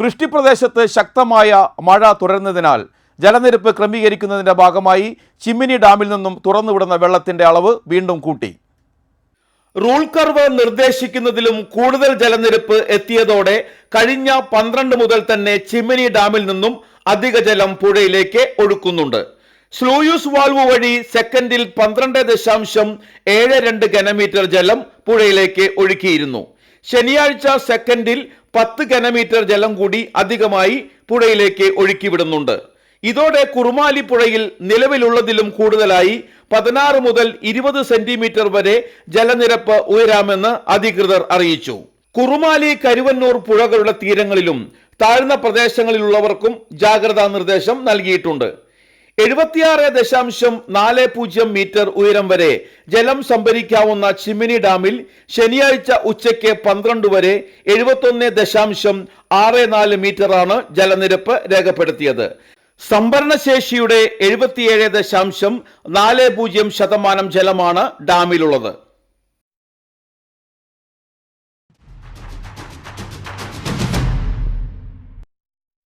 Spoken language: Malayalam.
വൃഷ്ടിപ്രദേശത്ത് ശക്തമായ മഴ തുടരുന്നതിനാൽ ജലനിരപ്പ് ക്രമീകരിക്കുന്നതിന്റെ ഭാഗമായി ചിമ്മിനി ഡാമിൽ നിന്നും തുറന്നുവിടുന്ന വെള്ളത്തിന്റെ അളവ് വീണ്ടും കൂട്ടി. റൂൾ കർവ് നിർദ്ദേശിക്കുന്നതിലും കൂടുതൽ ജലനിരപ്പ് എത്തിയതോടെ കഴിഞ്ഞ പന്ത്രണ്ട് മുതൽ തന്നെ ചിമ്മിനി ഡാമിൽ നിന്നും അധിക ജലം പുഴയിലേക്ക് ഒഴുക്കുന്നുണ്ട്. സ്ലൂയൂസ് വാൽവ് വഴി സെക്കൻഡിൽ പന്ത്രണ്ട് ദശാംശം ഏഴ് രണ്ട് ഘനമീറ്റർ ജലം പുഴയിലേക്ക് ഒഴുക്കിയിരുന്നു. ശനിയാഴ്ച സെക്കൻഡിൽ പത്ത് ഘനമീറ്റർ ജലം കൂടി അധികമായി പുഴയിലേക്ക് ഒഴുക്കിവിടുന്നുണ്ട്. ഇതോടെ കുറുമാലി പുഴയിൽ നിലവിലുള്ളതിലും കൂടുതലായി പതിനാറ് മുതൽ ഇരുപത് സെന്റിമീറ്റർ വരെ ജലനിരപ്പ് ഉയരാമെന്ന് അധികൃതർ അറിയിച്ചു. കുറുമാലി കരുവന്നൂർ പുഴകളുടെ തീരങ്ങളിലും താഴ്ന്ന പ്രദേശങ്ങളിലുള്ളവർക്കും ജാഗ്രതാ നിർദ്ദേശം നൽകിയിട്ടുണ്ട്. എഴുപത്തിയാറ് ദശാംശം നാല് പൂജ്യം മീറ്റർ ഉയരം വരെ ജലം സംഭരിക്കാവുന്ന ചിമിനി ഡാമിൽ ശനിയാഴ്ച ഉച്ചയ്ക്ക് പന്ത്രണ്ട് വരെ എഴുപത്തൊന്ന് ദശാംശം ആറ് നാല് മീറ്ററാണ് ജലനിരപ്പ് രേഖപ്പെടുത്തിയത്. സംഭരണശേഷിയുടെ എഴുപത്തിയേഴ് ദശാംശം നാല് പൂജ്യം ശതമാനം ജലമാണ് ഡാമിലുള്ളത്.